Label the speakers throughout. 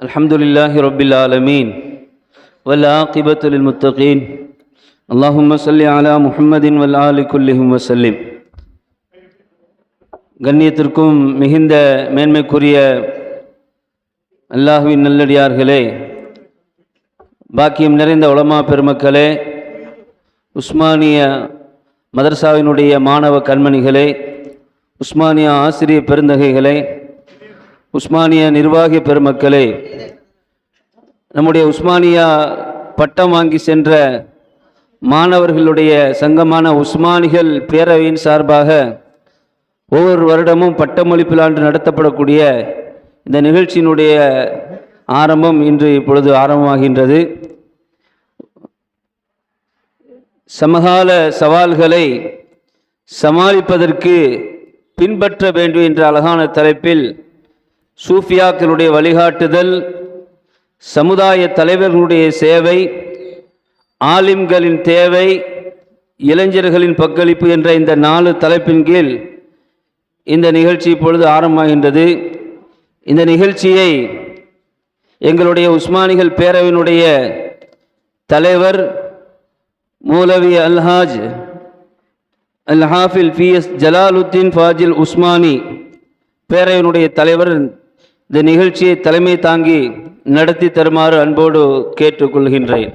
Speaker 1: الحمد لله رب العالمين والعاقبة للمتقين اللهم صل على محمد والآل كلهم وسلم கண்ணியத்திற்கும் மிகுந்த மேன்மைக்குரிய அல்லாஹுவின் நல்லடியார்களே பாக்கியம் நிறைந்த உலமா பெருமக்களே உஸ்மானிய மதரசாவினுடைய மாணவ கண்மணிகளே உஸ்மானியா ஆசிரிய பெருந்தகைகளே உஸ்மானிய நிர்வாகி பெருமக்களே நம்முடைய உஸ்மானியா பட்டம் வாங்கி சென்ற மாணவர்களுடைய சங்கமான உஸ்மானிகள் பேரவையின் சார்பாக ஒவ்வொரு வருடமும் பட்டமளிப்பிலாண்டு நடத்தப்படக்கூடிய இந்த நிகழ்ச்சியினுடைய ஆரம்பம் இன்று இப்பொழுது ஆரம்பமாகின்றது. சமகால சவால்களை சமாளிப்பதற்கு பின்பற்ற வேண்டும் என்ற அழகான தலைப்பில் சூஃபியாக்களுடைய வழிகாட்டுதல் சமுதாய தலைவர்களுடைய சேவை ஆலிம்களின் தேவை இளைஞர்களின் பங்களிப்பு என்ற இந்த நாலு தலைப்பின் கீழ் இந்த நிகழ்ச்சி இப்பொழுது ஆரம்பமாகின்றது. இந்த நிகழ்ச்சியை எங்களுடைய உஸ்மானிகள் பேரவையினுடைய தலைவர் மூலவி அல்ஹாஜ் அல் ஹாஃபில் பி எஸ் ஜலாலுத்தீன் ஃபாஜில் உஸ்மானி பேரவையினுடைய தலைவர் இந்த நிகழ்ச்சியை தலைமை தாங்கி நடத்தி தருமாறு அன்போடு கேட்டுக்கொள்கின்றேன்.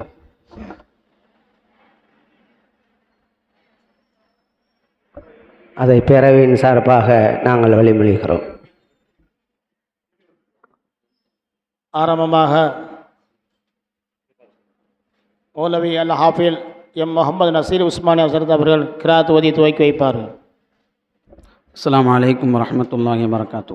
Speaker 2: அதை பேரவையின் சார்பாக நாங்கள் வழிமொழிகிறோம்.
Speaker 3: ஆரம்பமாக மௌலவி அல் ஹாஃபில் எம். முகமது நசீர் உஸ்மானி ஹசரத் அவர்கள் கிராத் ஓதி துவக்கி வைப்பார்கள்.
Speaker 1: அஸ்ஸலாமு அலைக்கும் வரஹ்மத்துல்லாஹி வரகாத்து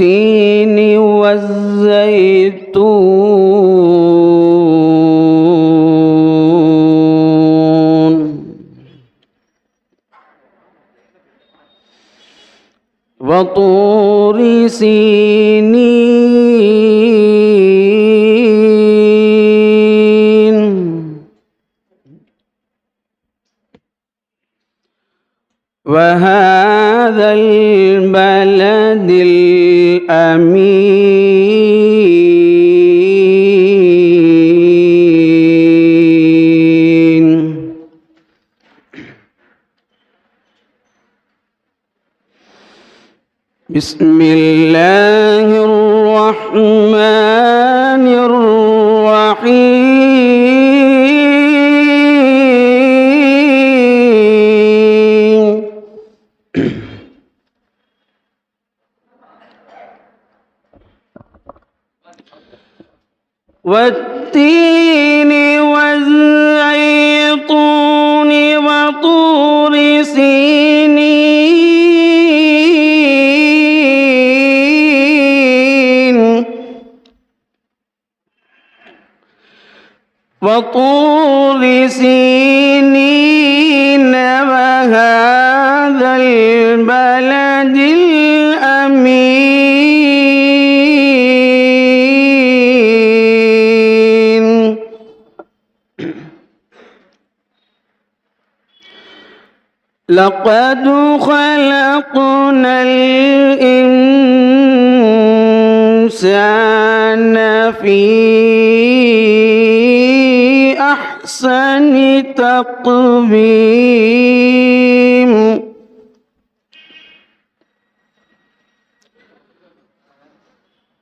Speaker 1: والتين والزيتون. وطور سينين. وهذا بسم الله الرحمن الرحيم. والتين لقد خلقنا الإنسان في أحسن تقويم.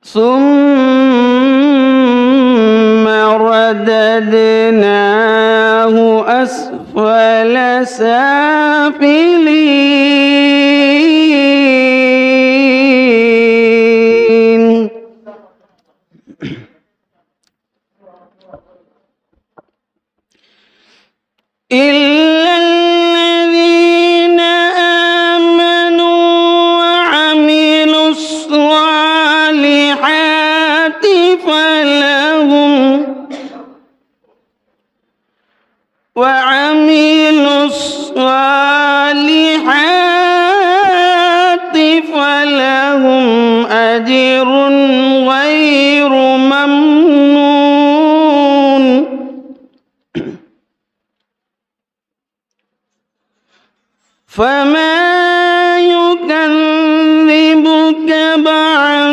Speaker 1: ثم رددناه ولا سافلين إلا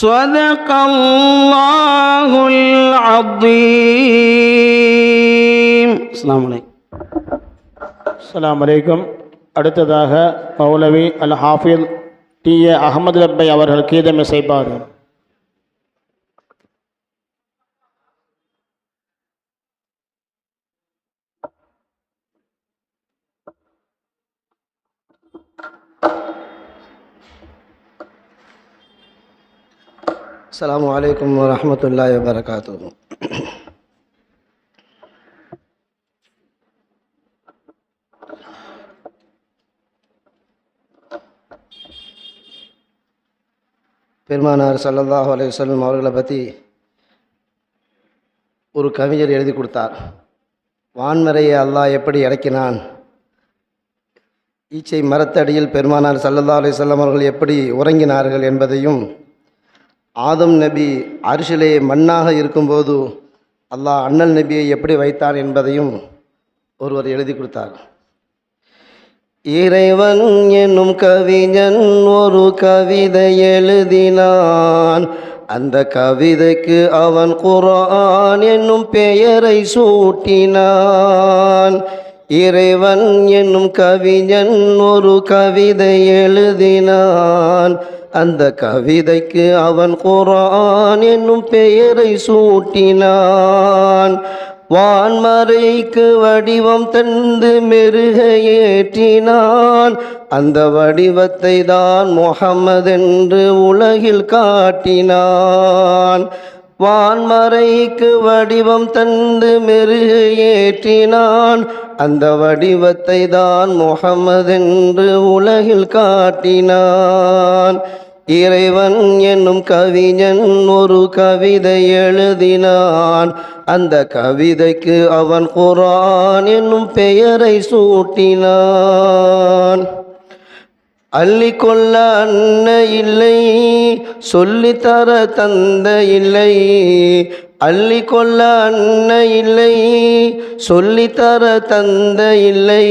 Speaker 1: صدق الله العظيم السلام عليكم
Speaker 3: அஸ்ஸலாமு அலைக்கும் அடுத்ததாக மௌலவி அல் ஹாஃபில் டி ஏ அகமது ரப்பை அவர்கள் கீதம் السلام
Speaker 2: عليكم ورحمة الله وبركاته பெருமானார் சல்லல்லாஹ் அலைஹி அவர்களை பற்றி ஒரு கவிஞர் எழுதி கொடுத்தார். வான்மறையை அல்லாஹ் எப்படி இறக்கினான் ஈச்சை மரத்தடியில் பெருமானார் சல்லல்லா அலைஹி அவர்கள் எப்படி உறங்கினார்கள் என்பதையும் ஆதம் நபி அரிசிலே மண்ணாக இருக்கும்போது அல்லாஹ் அண்ணல் நபியை எப்படி வைத்தார் என்பதையும் ஒருவர் எழுதி கொடுத்தார். இறைவன் என்னும் கவிஞன் ஒரு கவிதை எழுதினான். அந்த கவிதைக்கு அவன் குரான் என்னும் பெயரை சூட்டினான். இறைவன் என்னும் கவிஞன் ஒரு கவிதை எழுதினான். அந்த கவிதைக்கு அவன் குரான் என்னும் பெயரை சூட்டினான். வான்மறைக்கு வடிவம் தந்து மெருக ஏற்றினான். அந்த வடிவத்தை தான் முகமது என்று உலகில் காட்டினான். வான்மறைக்கு வடிவம் தந்து மெருகு ஏற்றினான். அந்த வடிவத்தை தான் முகமது என்று உலகில் காட்டினான். இறைவன் என்னும் கவிஞன் ஒரு கவிதை எழுதினான். அந்த கவிதைக்கு அவன் குரான் என்னும் பெயரை சூட்டினான். அள்ளிக்கொள்ள அன்ன இல்லை சொல்லித்தர தந்த இல்லை. அள்ளிக்கொள்ள அன்ன இல்லை சொல்லித்தர தந்த இல்லை.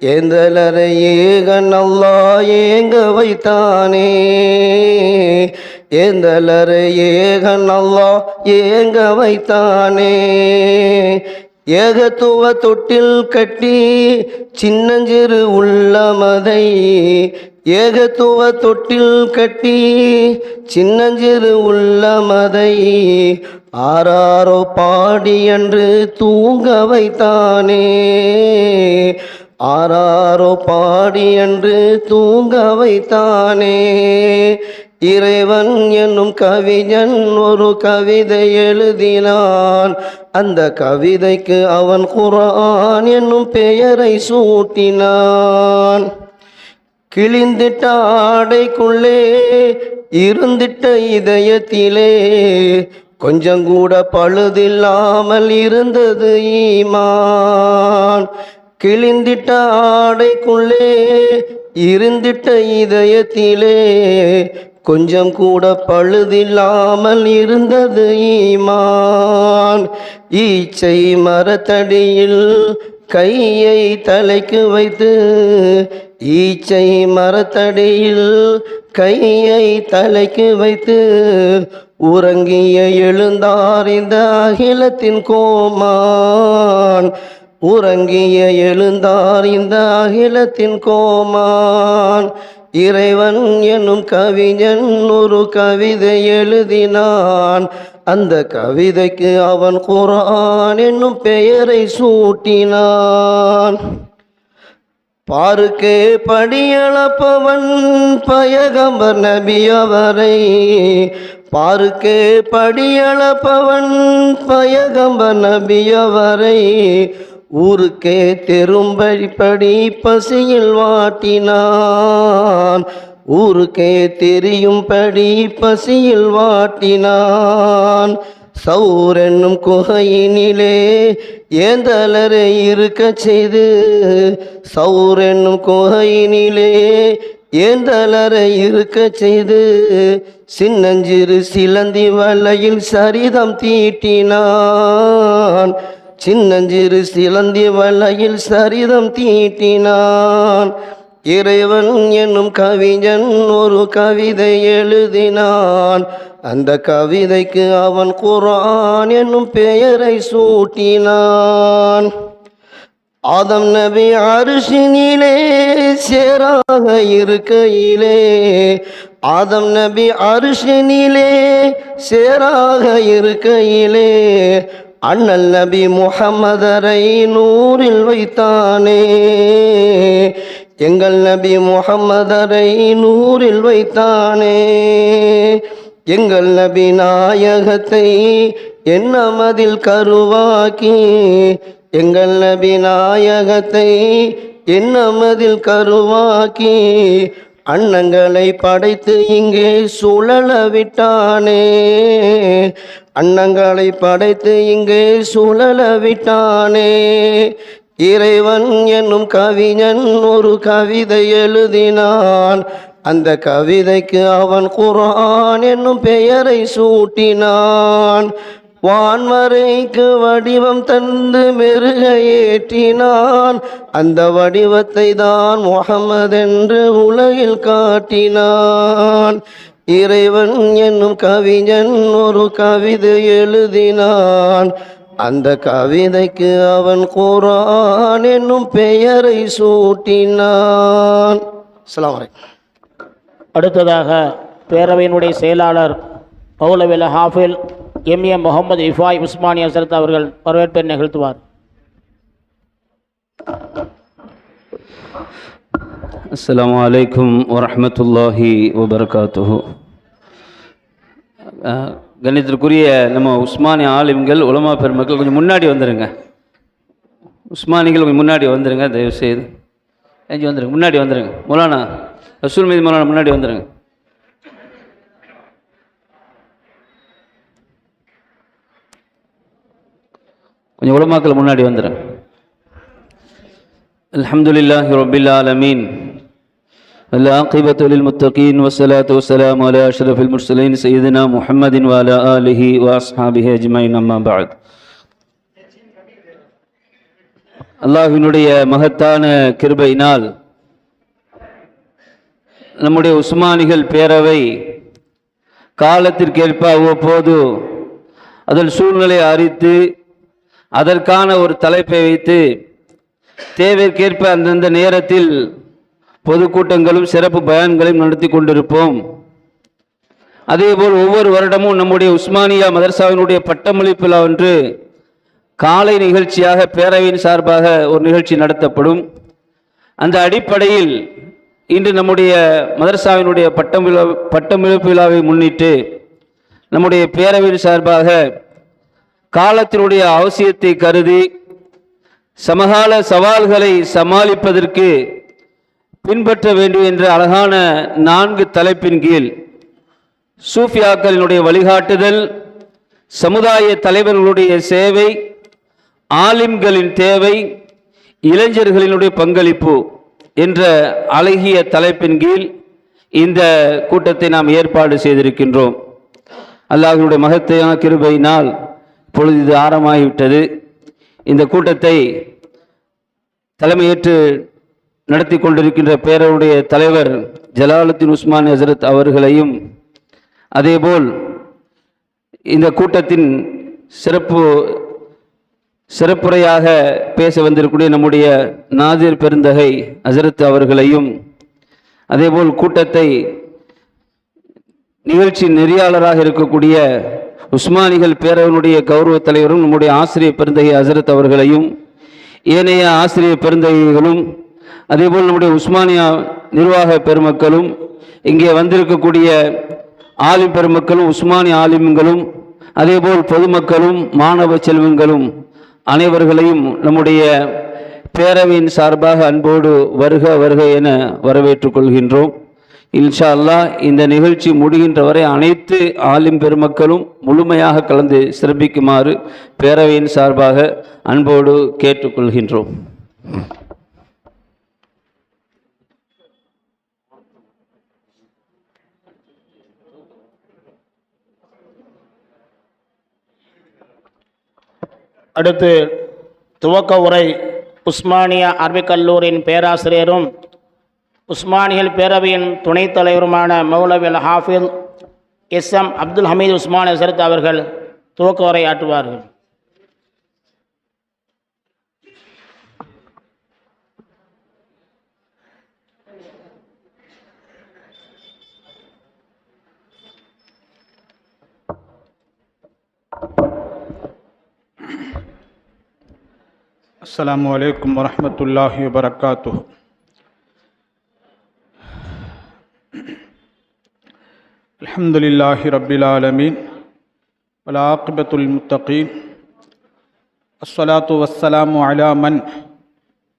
Speaker 2: ஏந்தலரை ஏகனல்லா ஏங்க வைத்தானே. ஏந்தலரை ஏகனல்லா ஏங்க வைத்தானே. ஏகத்துவ தொட்டில் கட்டி சின்னஞ்சிறு உள்ளமதை. ஏகத்துவ தொட்டில் கட்டி சின்னஞ்சிறு உள்ளமதை. ஆராரோ பாடி என்று தூங்க வைத்தானே. ஆராரோ பாடி என்று தூங்க வைத்தானே. இறைவன் என்னும் கவிஞன் ஒரு கவிதை எழுதினான். அந்த கவிதைக்கு அவன் குரான் என்னும் பெயரை சூட்டினான். கிழிந்திட்ட ஆடைக்குள்ளே இருந்திட்ட இதயத்திலே கொஞ்சம் கூட பழுதில்லாமல் இருந்தது ஈமான். கிழிந்திட்ட ஆடைக்குள்ளே இருந்திட்ட இதயத்திலே கொஞ்சம் கூட பழுதில்லாமல் இருந்தது ஈமான். ஈச்சை மரத்தடியில் கையை தலைக்கு வைத்து ஈச்சை மரத்தடியில் கையை தலைக்கு வைத்து உறங்கிய எழுந்தார் இந்த அகிலத்தின் கோமான். உறங்கிய எழுந்தார் இந்த அகிலத்தின் கோமான். இறைவன் என்னும் கவிஞன் ஒரு கவிதை எழுதினான். அந்த கவிதைக்கு அவன் குரான் என்னும் பெயரை சூட்டினான். பாருக்கே படியளப்பவன் பயகம்பர் நபி அவரை. பாருக்கே படியளப்பவன் பயகம்பர் நபி அவரை. ஊருக்கே தெரும்படிப்படி பசியில் வாட்டினான். ஊருக்கே தெரியும்படி பசியில் வாட்டினான். சௌர் என்னும் குகையினிலே ஏந்தலரை இருக்க செய்து சௌர் என்னும் குகையினிலே ஏந்தலரை இருக்க செய்து சின்னஞ்சிறு சிலந்தி வலையில் சரிதம் தீட்டினான். சின்னஞ்சிறு சிலந்தி வலையில் சரிதம் தீட்டினான். இறைவன் என்னும் கவிஞன் ஒரு கவிதை எழுதினான். அந்த கவிதைக்கு அவன் குரான் என்னும் பெயரை சூட்டினான். ஆதம் நபி அரிசினிலே சேராக இருக்கையிலே ஆதம் நபி அரிசினிலே சேராக இருக்கையிலே அண்ணல் நபி முகமதரை நூறில் வைத்தானே. எங்கள் நபி முகமதரை நூறில் வைத்தானே. எங்கள் நபி நாயகத்தை என்னமதில் கருவாக்கி. எங்கள் நபி நாயகத்தை என்னமதில் கருவாக்கி. அன்னங்களை படைத்து இங்கே சுழல விட்டானே. அன்னங்களை படைத்து இங்கே சுழல விட்டானே இறைவன் என்னும் கவிஞன் ஒரு கவிதை எழுதினான். அந்த கவிதைக்கு அவன் குரான் என்னும் பெயரை சூட்டினான். வான்மறைக்கு வடிவம் தந்து மெருக ஏற்றினான். அந்த வடிவத்தை தான் முகமது என்று உலகில் காட்டினான். இறைவன் என்னும் கவிஞன் ஒரு கவிதை எழுதினான். அந்த கவிதைக்கு அவன் குரான் என்னும் பெயரை சூட்டினான். அஸ்ஸலாமு
Speaker 1: அடுத்ததாக பேரவையினுடைய செயலாளர் மௌலவில் ஹாஃபில் எம் ஏ முகமது இஃபாய் உஸ்மானியா சரத் அவர்கள் வரவேற்பை நிகழ்த்துவார்.
Speaker 3: அஸ்ஸலாமு அலைக்கும் வரஹ்மத்துல்லாஹி வபரகாத்துஹு அஹ், கணிதத்திற்குரிய நம்ம உஸ்மானிய ஆலிம்கள் உலமா பெருமக்கள் கொஞ்சம் முன்னாடி வந்துடுங்க உஸ்மானிகள் கொஞ்சம் முன்னாடி வந்துடுங்க தயவு செய்து எஞ்சி வந்துடுங்க முன்னாடி வந்துடுங்க மௌலானா ரசூல் மீது மௌலானா முன்னாடி வந்துடுங்க கொஞ்சம் உலமாக்கள் முன்னாடி வந்துடுங்க الحمد لله رب العالمين العاقبة للمتقين والصلاة والسلام على أشرف المرسلين سيدنا محمد وعلى آله وأصحابه أجمعين أما بعد அல்லாஹ்வினுடைய மகத்தான கிருபையினால் நம்முடைய உஸ்மானிகள் பேரவை காலத்திற்கேற்ப அவ்வப்போது அதன் சூழ்நிலை அறித்து அதற்கான ஒரு தலைப்பை வைத்து தேவைக்கேற்ப அந்தந்த நேரத்தில் பொதுக்கூட்டங்களும் சிறப்பு பயான்களையும் நடத்தி கொண்டிருப்போம். அதேபோல் ஒவ்வொரு வருடமும் நம்முடைய உஸ்மானியா மதர்சாவினுடைய பட்டமளிப்பு விழா ஒன்று காலை நிகழ்ச்சியாக பேரவையின் சார்பாக ஒரு நிகழ்ச்சி நடத்தப்படும். அந்த அடிப்படையில் இன்று நம்முடைய மதர்சாவினுடைய பட்டம் விழா பட்டமளிப்பு விழாவை முன்னிட்டு நம்முடைய பேரவையின் சார்பாக காலத்தினுடைய அவசியத்தை கருதி சமகால சவால்களை சமாளிப்பதற்கு பின்பற்ற வேண்டும் என்ற அழகான நான்கு தலைப்பின் கீழ் சூஃபியாக்களினுடைய வழிகாட்டுதல் சமுதாய தலைவர்களுடைய சேவை ஆலிம்களின் தேவை இளைஞர்களினுடைய பங்களிப்பு என்ற அழகிய தலைப்பின் கீழ் இந்த கூட்டத்தை நாம் ஏற்பாடு செய்திருக்கின்றோம். அல்லாஹனுடைய மகத்தையான கிருபையினால் இப்பொழுது இது ஆரம்பமாகிவிட்டது இந்த கூட்டத்தை தலைமையேற்று நடத்தி கொண்டிருக்கின்ற பேரவருடைய தலைவர் ஜலாலுத்தீன் உஸ்மான் ஹசரத் அவர்களையும் அதேபோல் இந்த கூட்டத்தின் சிறப்பு சிறப்புரையாக பேச வந்திருக்கக்கூடிய நம்முடைய நாதிர் பெருந்தகை ஹசரத் அவர்களையும் அதேபோல் கூட்டத்தை நிகழ்ச்சி நெறியாளராக இருக்கக்கூடிய உஸ்மானிகள் பேரவனுடைய கௌரவ தலைவரும் நம்முடைய ஆசிரியர் பெருந்தகை ஹசரத் அவர்களையும் ஏனைய ஆசிரியர் பெருந்தகைகளும் அதேபோல் நம்முடைய உஸ்மானியா நிர்வாக பெருமக்களும் இங்கே வந்திருக்கக்கூடிய ஆலிம் பெருமக்களும் உஸ்மானிய ஆலிம்களும் அதேபோல் பொதுமக்களும் மாணவ செல்வங்களும் அனைவர்களையும் நம்முடைய பேரவையின் சார்பாக அன்போடு வருக வருக என வரவேற்றுக் கொள்கின்றோம். இன்ஷா அல்லாஹ் இந்த நிகழ்ச்சி முடிகின்ற வரை அனைத்து ஆலிம் பெருமக்களும் முழுமையாக கலந்து சிறப்பிக்குமாறு பேரவையின் சார்பாக அன்போடு கேட்டுக்கொள்கின்றோம்
Speaker 1: அடுத்து துவக்க உரை உஸ்மானியா அரபிக்கல்லூரின் பேராசிரியரும் உஸ்மானியல் பேரவையின் துணைத் தலைவருமான மௌலவில் ஹாஃபில் எஸ் எம் அப்துல் ஹமீத் உஸ்மான் ஹசரத் அவர்கள் துவக்க உரை ஆற்றுவார்கள்
Speaker 4: السلام عليكم ورحمة الله وبركاته. الحمد لله رب العالمين والعاقبة للمتقين. الصلاة والسلام على من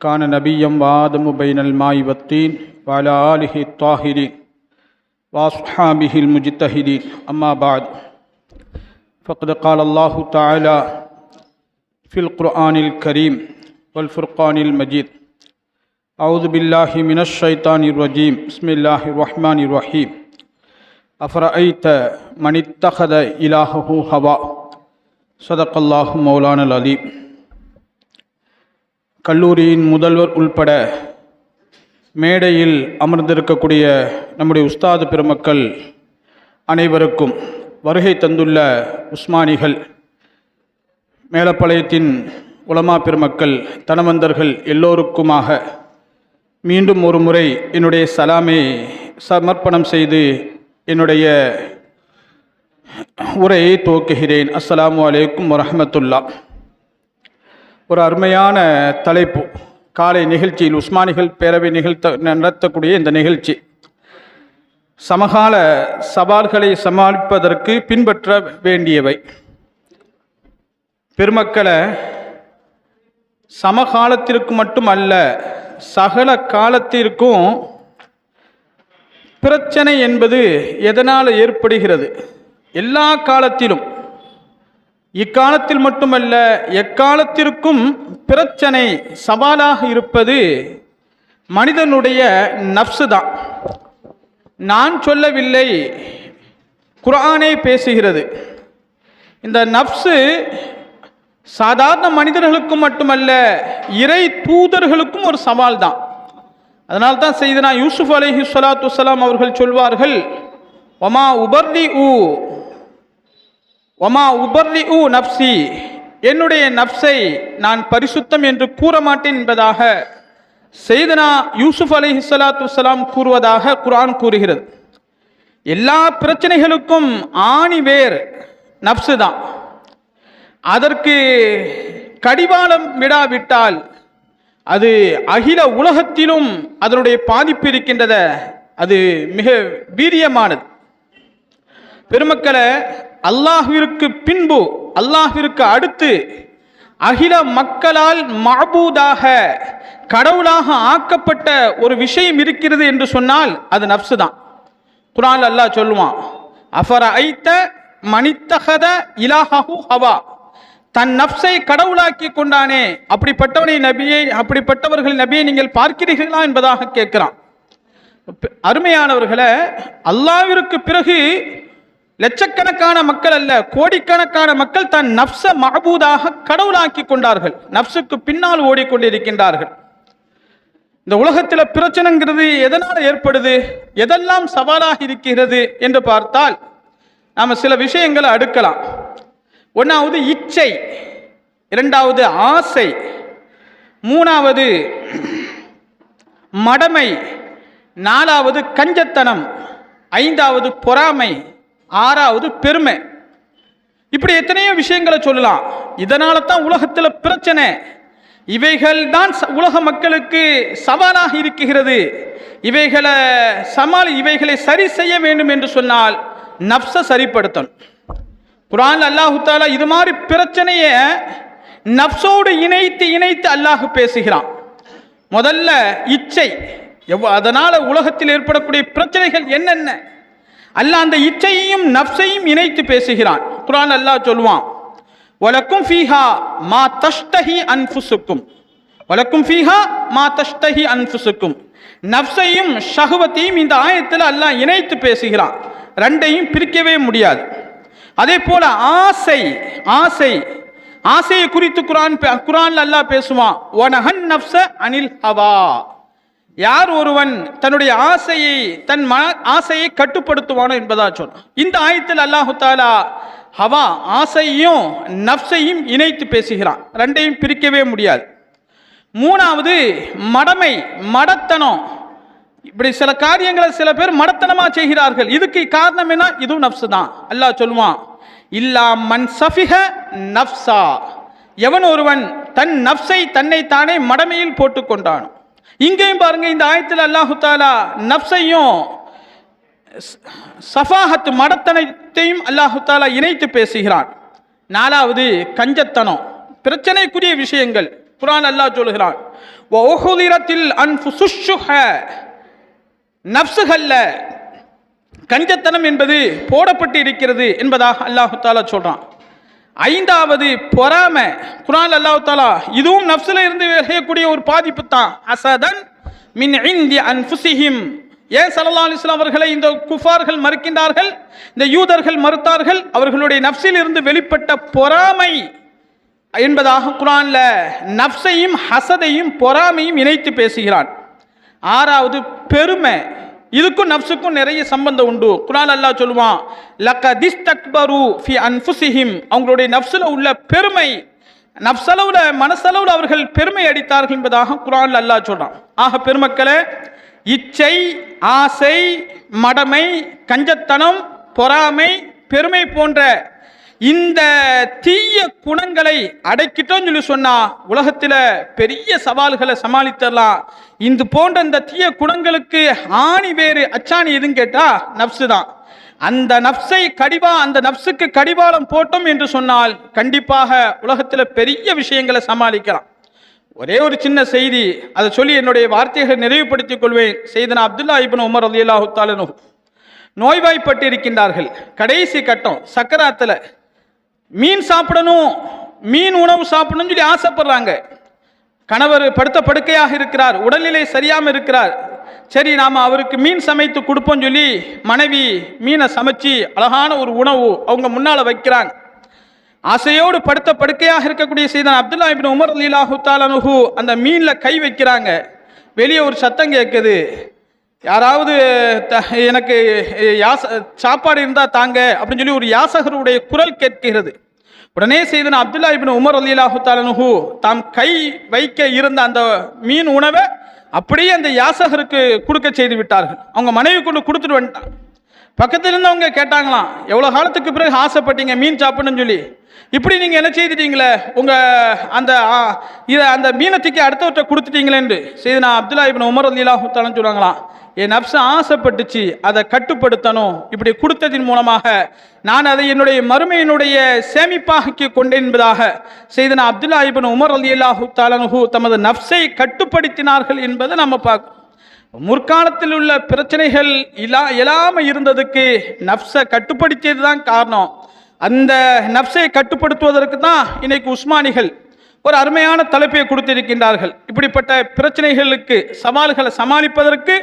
Speaker 4: كان نبيا وآدم بين الماء والطين وعلى آله الطاهرين وأصحابه المجتهدين. أما بعد فقد قال الله تعالى في القرآن الكريم والفرقان المجيد أعوذ بالله من الشيطان الرجيم بسم الله الرحمن الرحيم أفرأيت من اتخذ إلهه هوى صدق الله مولانا العليم கல்லூரியின் முதல்வர் உள்பட மேடையில் அமர்ந்திருக்கக்கூடிய நம்முடைய உஸ்தாது பெருமக்கள் அனைவருக்கும் வருகை தந்துள்ள உஸ்மானிகள் மேலப்பாளையத்தின் உலமா பெருமக்கள் தனவந்தர்கள் எல்லோருக்குமாக மீண்டும் ஒரு முறை என்னுடைய சலாமை சமர்ப்பணம் செய்து என்னுடைய உரையை துவக்குகிறேன். அஸ்லாம் வலைக்கும் வரமத்துல்லா ஒரு அருமையான தலைப்பு. காலை நிகழ்ச்சியில் உஸ்மானிகள் பேரவை நிகழ்த்த நடத்தக்கூடிய இந்த நிகழ்ச்சி. சமகால சவால்களை சமாளிப்பதற்கு பின்பற்ற வேண்டியவை. பெருமக்களை சமகாலத்திற்கு மட்டுமல்ல சகல காலத்திற்கும் பிரச்சனை என்பது எதனால் ஏற்படுகிறது? எல்லா காலத்திலும். இக்காலத்தில் மட்டுமல்ல எக்காலத்திற்கும் பிரச்சனை சவாலாக இருப்பது மனிதனுடைய நப்சு தான். நான் சொல்லவில்லை குர்ஆனே பேசுகிறது. இந்த நப்சு சாதாரண மனிதர்களுக்கும் மட்டுமல்ல இறை தூதர்களுக்கும் ஒரு சவால் தான். அதனால் தான் செய்தனா யூசுப் அலைஹி ஸலாத்து வலாம் அவர்கள் சொல்வார்கள் ஒமா உபர்லி ஊ ஒமா உபர்லி ஊ நப்சி என்னுடைய நப்சை நான் பரிசுத்தம் என்று கூற மாட்டேன் என்பதாக செய்தனா யூசுப் அலைஹி ஸலாத்து வலாம் கூறுவதாக குரான் கூறுகிறது. எல்லா பிரச்சனைகளுக்கும் ஆணி வேர் நப்சு தான். அதற்கு கடிவாளம் விடாவிட்டால் அது அகில உலகத்திலும் அதனுடைய பாதிப்பு இருக்கின்றத அது மிக வீரியமானது. பெருமக்களை அல்லாஹிற்கு பின்பு அல்லாஹிற்கு அடுத்து அகில மக்களால் மாபூதாக கடவுளாக ஆக்கப்பட்ட ஒரு விஷயம் இருக்கிறது என்று சொன்னால் அது நப்சு தான். குரான் அல்லாஹ் சொல்லுவான் அஃபர ஐத்த மணித்தகத இலாஹு ஹவா. தன் நப்சை கடவுளாக்கி கொண்டானே. அப்படிப்பட்டவனை நபியை அப்படிப்பட்டவர்கள் நபியை நீங்கள் பார்க்கிறீர்களா என்பதாக கேட்கிறான். அருமையானவர்களை அல்லாவிற்கு பிறகு லட்சக்கணக்கான மக்கள் அல்ல கோடிக்கணக்கான மக்கள் தன் நப்ச மகபூதாக கடவுளாக்கி கொண்டார்கள். நப்சுக்கு பின்னால் ஓடிக்கொண்டிருக்கின்றார்கள். இந்த உலகத்தில் பிரச்சனைங்கிறது எதனால் ஏற்படுது? எதெல்லாம் சவாலாக இருக்கிறது என்று பார்த்தால் நாம் சில விஷயங்களை அடுக்கலாம். ஒன்றாவது இச்சை இரண்டாவது ஆசை மூணாவது மடமை நாலாவது கஞ்சத்தனம் ஐந்தாவது பொறாமை ஆறாவது பெருமை. இப்படி எத்தனையோ விஷயங்களை சொல்லலாம். இதனால தான் உலகத்தில் பிரச்சனை. இவைகள் தான் உலக மக்களுக்கு சவாலாக இருக்கிறது. இவைகளை சமாளி இவைகளை சரி செய்ய வேண்டும் என்று சொன்னால் நப்ச சரிப்படுத்தணும். குரான் அல்லாஹு தாலா இது மாதிரி பிரச்சனையை நப்சோடு இணைத்து இணைத்து அல்லாஹ் பேசுகிறான். முதல்ல இச்சை. எவ்வ அதனால் உலகத்தில் ஏற்படக்கூடிய பிரச்சனைகள் என்னென்ன? அல்லாஹ் அந்த இச்சையையும் நப்சையும் இணைத்து பேசுகிறான். குரான் அல்லாஹ் சொல்லுவான் வழக்கும் ஃபீஹா மா தஷ்டஹி அன்ஃபுசுக்கும். வழக்கும் ஃபீஹா மா தஷ்டஹி அன்ஃபுசுக்கும். நப்சையும் ஷஹுவத்தையும் இந்த ஆயத்தில் அல்லாஹ் இணைத்து பேசுகிறான். ரெண்டையும் பிரிக்கவே முடியாது. அதே போல ஆசை ஆசை. ஆசையை குறித்து குரான் பே- குரான்ல அல்லாஹ் பேசுவான். ஒனஹன் நப்ச அனில் ஹவா. யார் ஒருவன் தன்னுடைய ஆசையை தன் மன ஆசையை கட்டுப்படுத்துவானோ என்பதா சொன்னான். இந்த ஆயத்தில் அல்லாஹு தாலா ஹவா ஆசையும் நப்சையும் இணைத்து பேசுகிறான். ரெண்டையும் பிரிக்கவே முடியாது. மூணாவது மடமை மடத்தனம். இப்படி சில காரியங்களை சில பேர் மடத்தனமா செய்கிறார்கள். இதுக்கு காரணம் என்ன? இதுவும் நப்சு தான். அல்லாஹ் சொல்லுவான் இல்லா மண் சஃபிக நப்சா எவன் ஒருவன் தன் நப்சை தன்னை தானே மடமையில் போட்டுக்கொண்டான் இங்கேயும் பாருங்க இந்த ஆயத்தில் அல்லாஹு தாலா நப்சையும் சஃபாஹத் மடத்தனத்தையும் அல்லாஹு தாலா இணைத்து பேசுகிறான். நாலாவது கஞ்சத்தனம். பிரச்சனைக்குரிய விஷயங்கள். குரான் அல்லாஹ் சொல்கிறான் அன்பு சுஷுஹ நப்சுகல்ல கஞ்சத்தனம் என்பது போடப்பட்டு இருக்கிறது என்பதாக அல்லாஹு தாலா சொல்கிறான் ஐந்தாவது பொறாமை. குரான் அல்லாஹு தாலா இதுவும் நப்சில் இருந்து விளையக்கூடிய ஒரு பாதிப்பு தான். அசதன் மின் இந்தி அன்புசிஹிம் ஏன் சல்லா அலிஸ்லாம் அவர்களை இந்த குஃபார்கள் மறுக்கின்றார்கள்? இந்த யூதர்கள் மறுத்தார்கள்? அவர்களுடைய நப்சில் இருந்து வெளிப்பட்ட பொறாமை என்பதாக குரான்ல நப்சையும் ஹசதையும் பொறாமையும் இணைத்து பேசுகிறான். ஆறாவது பெருமை. இதுக்கும் நப்சுக்கும் நிறைய சம்பந்தம் உண்டு. குரான் அல்லாஹ் சொல்லுவான் லக்கதிஸ்தக்பரு ஃபி அன்ஃபுசிஹிம் அவங்களுடைய நப்சுல உள்ள பெருமை நப்சளவுல மனசளவுல அவர்கள் பெருமை அடித்தார்கள் என்பதாக குரான் அல்லாஹ் சொல்றான். ஆக பெருமக்களே இச்சை ஆசை மடமை கஞ்சத்தனம் பொறாமை பெருமை போன்ற இந்த தீய குணங்களை அடைக்கிட்டோம்னு சொல்லி சொன்னா உலகத்தில் பெரிய சவால்களை சமாளித்தரலாம். இந்த போன்ற இந்த தீய குணங்களுக்கு ஆணி வேறு அச்சாணி எதுன்னு கேட்டா நப்சு தான். அந்த நப்சை கடிவா அந்த நப்சுக்கு கடிவாளம் போட்டோம் என்று சொன்னால் கண்டிப்பாக உலகத்தில் பெரிய விஷயங்களை சமாளிக்கலாம். ஒரே ஒரு சின்ன செய்தி அதை சொல்லி என்னுடைய வார்த்தைகளை நிறைவுபடுத்திக் கொள்வேன். செய்தனா அப்துல்லா இபின் உமர் அலி அல்லாஹு தாலனு நோய்வாய்ப்பட்டு இருக்கின்றார்கள் கடைசி கட்டம் சக்கராத்தில். மீன் சாப்பிடணும் மீன் உணவு சாப்பிடணும்னு சொல்லி ஆசைப்படுறாங்க. கணவர் படுத்த படுக்கையாக இருக்கிறார் உடல்நிலை சரியாமல் இருக்கிறார். சரி நாம் அவருக்கு மீன் சமைத்து கொடுப்போம் சொல்லி மனைவி மீனை சமைச்சு அழகான ஒரு உணவு அவங்க முன்னால் வைக்கிறாங்க. ஆசையோடு படுத்த படுக்கையாக இருக்கக்கூடிய செய்தான் அப்துல்லா இபின் உமர் லீலாஹு தாலனுஹு அந்த மீனில் கை வைக்கிறாங்க. வெளியே ஒரு சத்தம் கேட்குது யாராவது த எனக்கு யாச சாப்பாடு இருந்தால் தாங்க அப்படின்னு சொல்லி ஒரு யாசகருடைய குரல் கேட்கிறது. உடனே செய்தன அப்துல்லா இபின் உமர் அலிலாஹு தாலனுஹு தாம் கை வைக்க இருந்த அந்த மீன் உணவை அப்படியே அந்த யாசகருக்கு கொடுக்க செய்து விட்டார்கள். அவங்க மனைவி கொண்டு கொடுத்துட்டு வந்துட்டான் பக்கத்தில் இருந்தவங்க கேட்டாங்களாம் எவ்வளோ காலத்துக்கு பிறகு ஆசைப்பட்டீங்க? மீன் சாப்பிடணும்னு சொல்லி. இப்படி நீங்கள் என்ன செய்துட்டீங்களே? உங்கள் அந்த ஆ, இதை அந்த மீனத்துக்கு அடுத்தவற்றை கொடுத்துட்டீங்களேன்னு செய்து நான் அப்துல்லா இபின் உமர் அலிலாஹு தாலன்னு சொல்கிறாங்களாம் என் நப்சு ஆசைப்பட்டுச்சு அதை கட்டுப்படுத்தணும். இப்படி கொடுத்ததின் மூலமாக நான் அதை என்னுடைய மறுமையினுடைய சேமிப்பாக கொண்டேன் என்பதாக செய்தனா அப்துல்லா இபின் உமர் அலி அல்லாஹு தமது நப்சை கட்டுப்படுத்தினார்கள் என்பதை நம்ம பார்க்கணும் முற்காலத்தில் உள்ள பிரச்சனைகள் இலா இல்லாமல் இருந்ததுக்கு நப்சை கட்டுப்படுத்தியது தான் காரணம். அந்த நப்சை கட்டுப்படுத்துவதற்கு தான் இன்னைக்கு உஸ்மானிகள் ஒரு அருமையான தலைப்பை கொடுத்திருக்கின்றார்கள். இப்படிப்பட்ட பிரச்சனைகளுக்கு சவால்களை சமாளிப்பதற்கு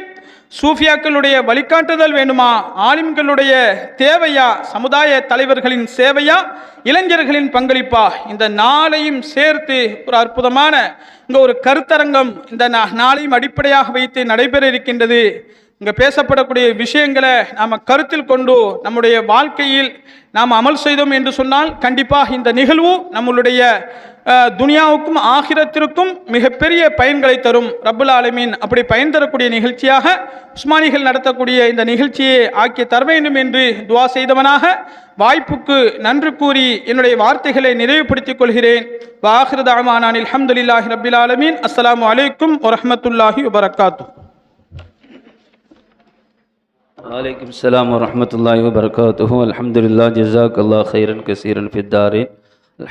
Speaker 4: சூஃபியாக்களுடைய வழிகாட்டுதல் வேணுமா? ஆலிம்களுடைய தேவையா? சமுதாய தலைவர்களின் சேவையா? இளைஞர்களின் பங்களிப்பா? இந்த நாளையும் சேர்த்து ஒரு அற்புதமான இங்கே ஒரு கருத்தரங்கம் இந்த நா- நாளையும் அடிப்படையாக வைத்து நடைபெற இருக்கின்றது. இங்கே பேசப்படக்கூடிய விஷயங்களை நாம் கருத்தில் கொண்டு நம்முடைய வாழ்க்கையில் நாம் அமல் செய்தோம் என்று சொன்னால் கண்டிப்பாக இந்த நிகழ்வு நம்மளுடைய துனியாவுக்கும் ஆகிரத்திற்கும் மிகப்பெரிய பயன்களை தரும் ரபுல் ஆலமீன். அப்படி பயன் தரக்கூடிய நிகழ்ச்சியாக உஸ்மானிகள் நடத்தக்கூடிய இந்த நிகழ்ச்சியை ஆக்கி தர வேண்டும் என்று துவா செய்தவனாக வாய்ப்புக்கு நன்றி கூறி என்னுடைய வார்த்தைகளை நிறைவுபடுத்திக் கொள்கிறேன். வாஹிரதாமானில் அஹமதுல்லாஹி ரபில் ஆலமீன். அஸ்லாம் வலைக்கும் வரமத்துல்லாஹி வபரகாத்து
Speaker 1: வலைக்கம் அஸ்லாம் வரமத்துல்லாஹி வபரகாத்து அலமதுல்லா ஜசாக் அல்லா ஹைரன் கசீரன் ஃபித்தாரே